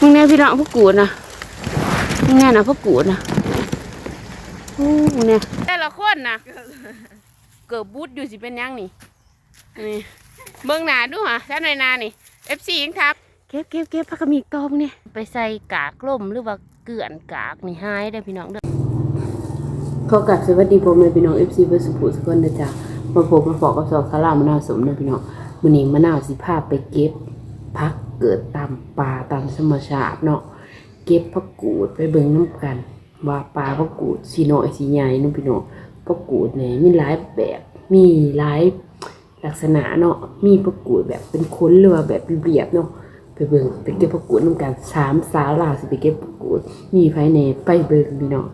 มึงแน่พี่น้องพวกกูดนะมึงแน่นะพวกกูดนะโอ้มึงเนี่ยแต่ละคนนะเกิดบูดอยู่สิเป็นหยังนี่นี่เบิ่งหนาดูฮะท่านในนานี่ FC ยังทับเก็บเก็บเก็บพักกระมีตอมเนี่ยไปใส่กากล่มหรือว่าเกลื่อนกากนี่หายได้อพี่น้องเด้อขอกลับสวัสดีพ่อแม่พี่น้อง FC เบอร์สุภูสุคนนะจ๊ะมาพบมาฟอกกับสอกคาร่ามะนาวสมนะพี่น้องมื้อนี้มะนาวสิพาไปเก็บพัก เกิดตามป่าตามธรรมชาติเนาะเก็บผักกูดไปเบิ่งน้ำกัน ว่าปลาผักกูดสีน้อยสีใหญ่น้องพี่น้องผักกูดเนี่ยมีหลายแบบมีหลายลักษณะเนาะมีผักกูดแบบเป็นค้นหรือแบบเรียบเนาะไปเบิ่งไปเก็บผักกูดน้ำกันสามสาวลาวสิไปเก็บผักกูดมีไผแหน่ไปเบิ่งพี่น้อง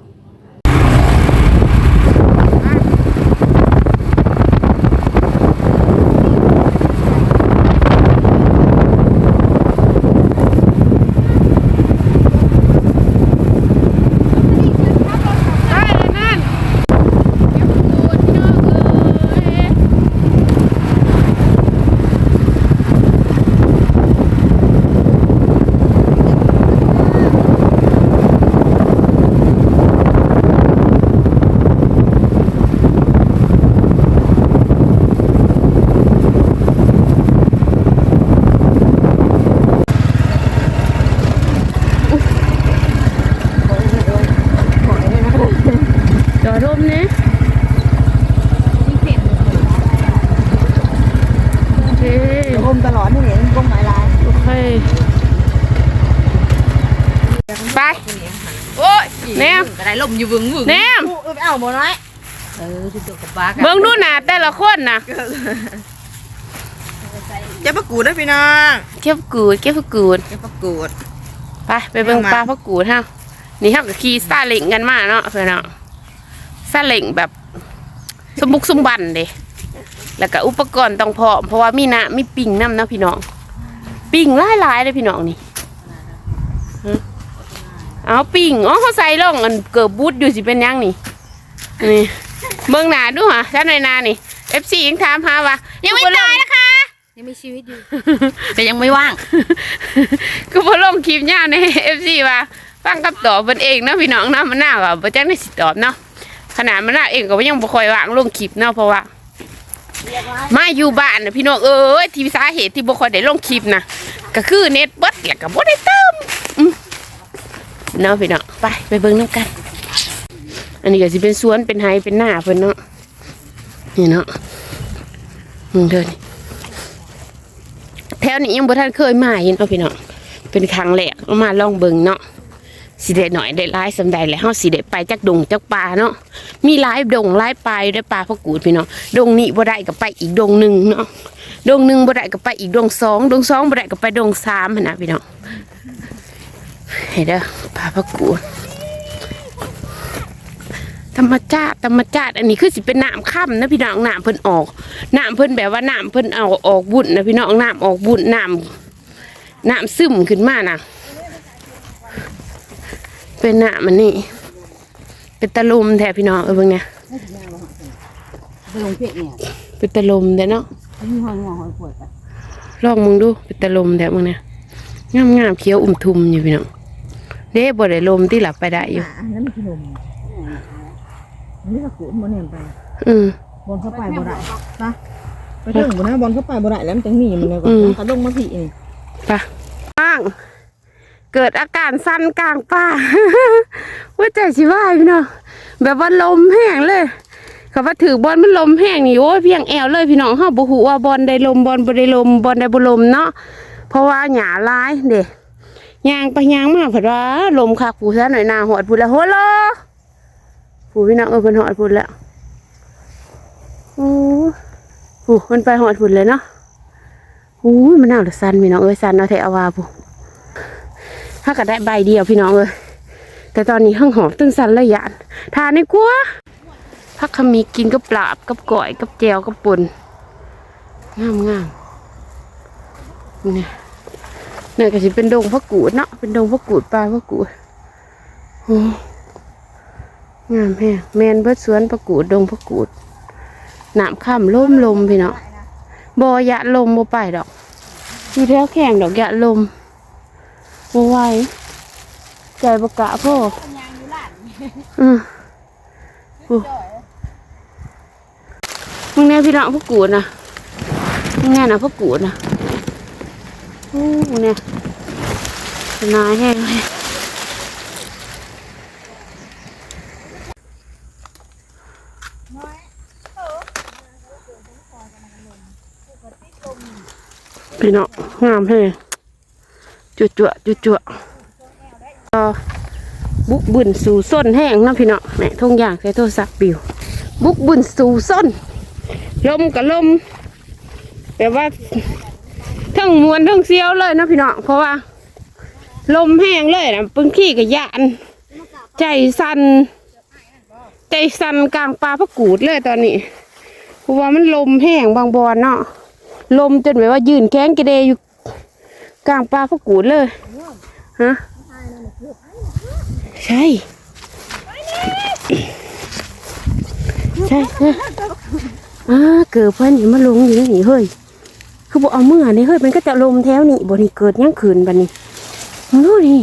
ได้เลยนั่นเก็บตูดพี่น้องเอ้ยจอดร่มเนี่ยโอเค อมตลอดนี่เห็นกงหมายลาย โอเค ไป โอ้ยแนมกระไรลมอยู่วึงวึงแนมเออเอาหมดน้อยเออที่ตัวกับบ้ากันเบิ่งดูหนาแต่ละคนนะจะประกูดได้พี่น้องเก็บกูดเก็บกูดจะประกูดไปไปเบิ่งเอามาปลาพักกูดฮะนี่เฮากับขี่ซาเล็งกันมาเนาะเพื่อนเนาะซาเล็งแบบสมบุกสมบันเด้แล้วก็อุปกรณ์ต้องพร้อมเพราะว่ามีน้ำมีปิ่งน้ำเนาะพี่น้องปิ่งหลายๆเลยพี่น้องนี่ฮะ เอาปิ่งอ๋อเขาใส่ล่องอันเกิดบูดอยู่สิเป็นหยังนี่นี่เบิ่งหนาดูฮะท่านในนานี่ FC ยังถามหาว่ายังไม่ตายนะคะ ยังมีชีวิตอยู่ แต่ยังไม่ว่าง ก็พอลงคลิปยาวใน FC ว่าฟังคำตอบเพิ่นเองเนาะพี่น้องเนาะมันน่าว่าบ่จักได้สิตอบเนาะขนาดมันน่าเองก็ยังบ่ค่อยว่างลงคลิปเนาะเพราะว่ามาอยู่บ้านนะพี่น้องเอ้ยที่สาเหตุที่บ่ค่อยได้ลงคลิปนะก็คือเน็ตเบิดแล้วก็บ่ได้เติมอืม เนาะพี่น้องไปไปเบิ่งนํกัน อันนี้ก็สิเป็นสวนเป็นไฮเป็นหน้าเพิ่นเนาะนี่เนาะมึงเดินแถวนี้ยังบ่ทันเคยมาเห็นเนาะพี่น้องเป็นครั้งแรกเอามาลองเบิ่งเนาะสิได้หน่อยได้หลายสำใดแล้วเฮาสิได้ไปจักดงจักป่าเนาะมีหลายดงหลายปลายได้ปลาพะกูดพี่น้องดงนี้บ่ได้ก็ไปอีกดงหนึ่งเนาะดงหนึ่งบ่ได้ก็ไปอีกดงสองดงสองบ่ได้ก็ไปดงสามนนะพี่น้อง เห็นเด้อปลาพะกูดธรรมชาติธรรมชาติอันนี้คือสิเป็นน้ำค่ำนะพี่น้องน้ำเพิ่นออกน้ำเพิ่นแบบว่าน้ำเพิ่นเอาออกบุญนะพี่น้องน้ำออกบุญน้ำน้ำซึมขึ้นมานะเป็นน้ำมันนี่เป็นตะลุมแท้พี่น้องเออเบิ่งเนี่ยเป็นตะลุมแท้เนาะลองมึงดูเป็นตะลุมแท้มึงเนี่ยงามงามๆเขียวอุ่มทุมอยู่พี่น้อง เด้บ่ได้ลมที่หลับไปได้อยู่อันนั้นมันคือลมนี่ก็กูดมันเนี่ยไปอืมบอลเข้าไปบ่ได้ปะไปถึงบ่นะบอลเข้าไปบ่ได้แล้วมันจังหนีมันเลยก่ออืมนกระดงมาผีนี่ไปป้าง เกิดอาการสั้นกลางป่าว่าใจชิวายพี่น้องแบบว่าลมแห้งเลยเขาว่าถือบอลมันลมแห้งนี่โอ้ยเพียงแอวเลยพี่น้องเฮาบ่ฮู้ว่าบอลได้ลมบอลบ่ได้ลมบอลได้บ่ลมเนาะเพราะว่าหญ้าหลายเด้ ยางไปยางมาเพิ่นว่าลมคักผู้ซะหน่อยหน้าหอดพุ่นแล้วโหลผู้พี่น้องเออเพิ่นหอดพุ่นแล้วโอ้ผู้มันไปหอดพุ่นเลยเนาะโอ้มันหน่าละสั่นพี่น้องเอ้ยสั่นเอาแท้เอาว่าผู้ถ้าก็ได้ใบเดียวพี่น้องเลยแต่ตอนนี้ห้องหอมตึงสันระยานทานในกลัวพักขมีกินกับปลาบกับก่อยกับแจวกับป่นงามงามเนี่ย นี่ยก็สิเป็นดงพระกูดเนาะเป็นดงพระกูดปลาพระกูดโอ้งามแฮะแมนเบิดสวนพระกูดดงพระกูดน้ำข้ามลมลมพี่เนาะบอยะลมบ่ไปดอกอยู่แถวแข่งดอกยะลมบ่ไหวใจบกะพ่ออือมึงแน่พี่น้องพวกกูดนะมึงแน่นะพวกกูดนะ โอ้เนี่ยนายแห้งเลยพี่น้องงามเลยจุจั่วจุจั่วๆก็บุกบุญสู่ส้นแห้งเนาะพี่เนาะแม่ทงอย่างใส่โทรศัพท์บิว บุกบุญสู่ส้นลมกับลมแต่ว่า ทั้งมวนทั้งเสียวเลยนะพี่เนาะเพราะว่า ลมแห้งเลยนะปึ้งขี้กับยาน ใจสั่นใจสั่นกลางปลาพระกูดเลยตอนนี้เพราะว่ามันลมแห้งบางบอนเนาะลมจนแบบว่ายืนแข้งกระเดยอยู่กลางปลาพระกูดเลยฮะใช่ใช่ใช่อ่าเกิดเพื่อนอย่มาลงอยู่นี่เฮ้ย คือบอกเอาเมื่อนี่เฮ้ยมันก็จะลมแถวนี่บ่นี่เกิดยังคืนบันนี้นู้นี่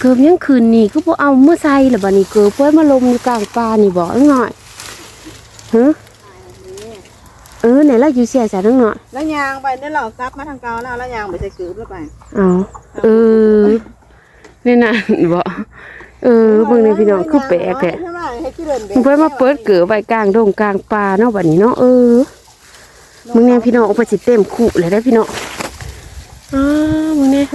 เกิดยังคืนนี่คือบอกเอาเมื่อใส่หรือบันนี้เกิดเพื่อนมาลมอยู่กลางป่านี่บอกง่อยฮะเออไหนเราอยู่เสียสายทั้งหน่อยแล้วยางไปเนี่ยเรากลับมาทางเก่าแล้วแล้วยางไปใส่กืบแล้วไปเอาเออนี่น่ะบอกเออเบิ่งในพี่น้องคือแปลกแกใช่ไหมให้ที่เดินมึงเพิ่นมาเปิดเกือไว้กลางดงกลางป่าเนาะบัดนี้เนาะเออ มึงเนี่ยพี่น้องเอาไปสิเต็มขู่เลยได้อพี่น้องอ้ามึงเนี่ย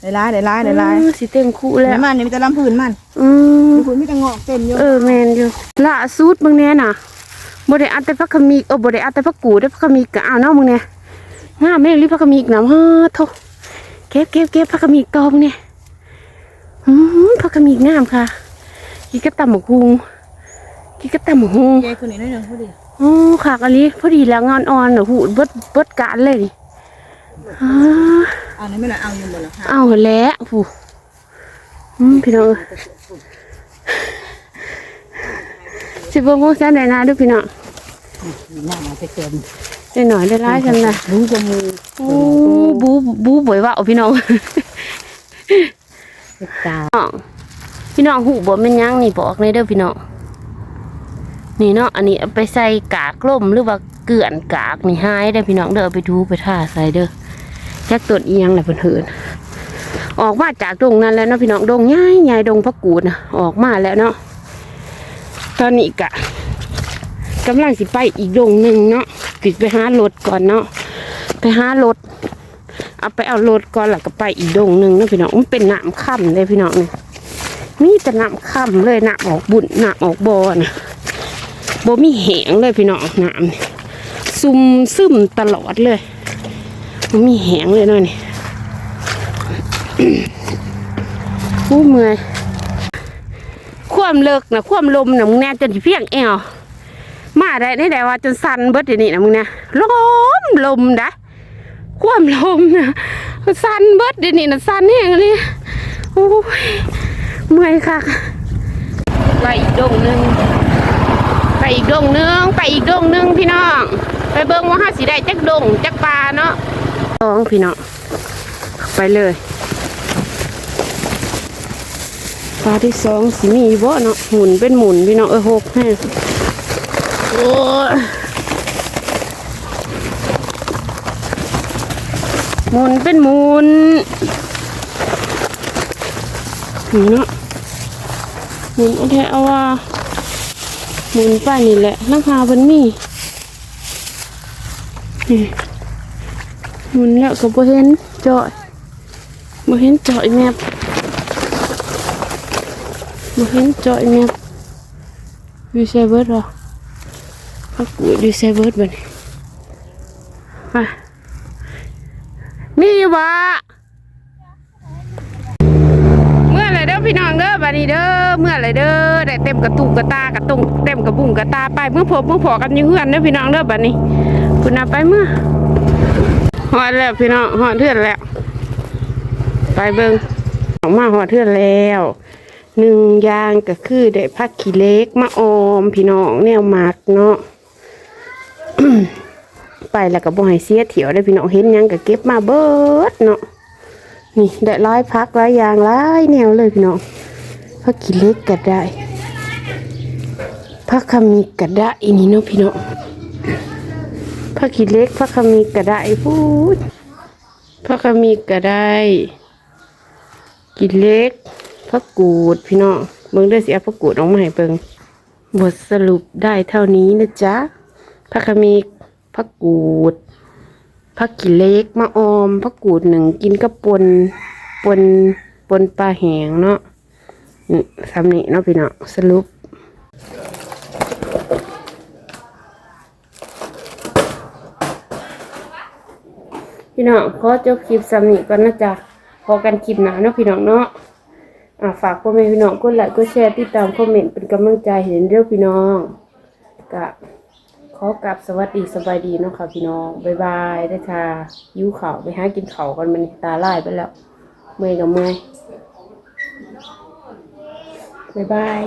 ได้ร้ายได้ร้ายได้ร้ายอ้าสิเต็มขู่แล้แล้ววมันนี่มีแต่ลำพื้นมันอืมมีพื้นมีแต่งอกเต็มอยู่เออแมนอยู่ล่าสุดมึงเนี่ยน่ะบ่ได้อัดแต่พักขมีกเออบ่ได้อัดแต่พักกูได้พักขมีกก็เอาเนาะมึงเนี่ยงามแม่งรีพักขมีกนำฮะโทเก็บเก็บเก็บพักขมีกตอมเนี่ยอืมพักขมีกงามค่ะกินกระตำหมกฮุงกินกระตำหมกฮุงยายคนนี้น้อยหนึ่งพอดี โอ้ขากอันนี้พอดีแล้วงอนอ่อนเหรอหูเบิดเบิดกานเลยนี่อ้าอันนี้ไม่ละเอาอยู่หมดแล้วค่ะเอาแล้วผู้อืมพี่น้องเอ้ยสิบโมงแสนได้นาดูพี่น้องน่ามาไปเต็มได้หน่อยได้ร้ายจังนะรู้จมูกโอ้บูบูบ่อยว่าเอาพี่น้องตาน้องพี่น้องหูบ่แม่นหยังนี่บอกเลยเด้อพี่น้อง นี่เนาะอันนี้เอาไปใส่กากล่มหรือว่าเกลื่อนกากนี่หายได้อพี่น้องเด้อไปทูไปท่าใส่เด้อจักต้นอียงแหละเพิ่นเหินออกมาจากดงนั้นแล้วเนาะพี่น้องดงใหญ่ใหญ่ดงพระกูดนะออกมาแล้วเนาะตอนนี้กะกำลังสิไปอีกดงหนึ่งเนาะกิไปหารถก่อนเนาะไปหารถเอาไปเอารถก่อนแล้วก็ไปอีกดงหนึ่งนะพี่น้องมันเป็นน้ำค่ำเลยพี่น้องเนี่ยมีแต่น้ำค่ำเลยน้ำออกบุญน้ำออกบอนะ บ่มีแหงเลยพี่น้องน้ำซุ่มซึมตลอดเลยบ่มีแหงเลยเนาะนี่อู้เมื่อยความเลิกนะความลมนะมึงแน่จนเพียงแอวมาได้ได้แต่ว่าจนสั่นเบิดเดี๋ยวนี้นะมึงเนี่ยลมลมได้ความลมนะสั่นเบิดเดี๋ยวนี้นะสั่นแห้งเลยโอ้ยเมื่อยค่ะไปอีกดงหนึ่ง ไปอีกดงหนึ่งไปอีกดงหนึ่งพี่น้อง ไปเบิ่งว่าห้าสีได้จักดงจักปลาเนาะสองพี่น้องไปเลยปลาที่สองสีมีบ่เนาะหมุนเป็นหมุนพี่น้องเออหกให้โอ้หมุนเป็นหมุนนี่เนาะหมุนเอาแท้เอาว่า หมุนไปนี่แหละราคาบันมีนี่หมุนแล้วก็บ่เห็นจอยบ่เห็นจอยแมพบ่เห็นจอยแมพดูเซเบิร์ดหรอพักกูดูเซเบิร์ดบัดนไปมีอยู่บ่เมื่อไรเด้อ พี่น้องเด้อบัดนี้เด้อเมื่อไรเด้อได้เต็มกระตุกกระตากระตุงเต็มกระบุ้งกระตาไปเมื่อพบเมื่อพอกันอยังเฮือนเด้อพี่น้องเด้อบัดนี้คุณน่ะไปเมื่อหอดแล้วพี่น้องหอดเทือนแล้ว ไปเบิ่งออกมาหอดเทือนแล้วหนึ่งยางก็คือได้พักขี้เล็กมาออม พี่น้องแนวหมักเนาะไปแล้วก็บ่ให้เสียเถียวได้พี่น้องเห็นยังก็เก็บมาเบิดเนาะ นี่ได้ร้อยพักร้อยยางร้ายแนวเลยพี่น้องพักขี้เล็กก็ได้พักขมีก็ได้อีนี่เนาะพี่น้องพักขี้เล็กพักขมีก็ได้พูดพักขมีก็ได้กิเล็กพักกูดพี่น้องเบิ่งได้อสิเอาพักกูดออกมาให้เบิ่งบทสรุปได้เท่านี้นะจ๊ะพักขมีพักกูด ผักกิเล็กมะออมผักกูดหนึ่งกินกับปนปนปนปลาแหงเนาะนี่สำนี้เนาะพี่เนาะสรุปพี่น้องขอจบคลิปสำนีก่อนนะจ๊ะพอกันคลิปหนาเนาะพี่น้องเนาะอ่าฝากพ่อแม่พี่น้องกดไลค์กดแชร์ติดตามคอมเมนต์เป็นกำลังใจให้เด้อพี่น้องกับ ขอกลับสวัสดีสบายดีเนาะค่ะพี่น้องบายบายได้ค่ะยิ้วเข่าไปหากินเข่ากันมันตาลายไปแล้วเมื่อยกับเมื่อยบายบาย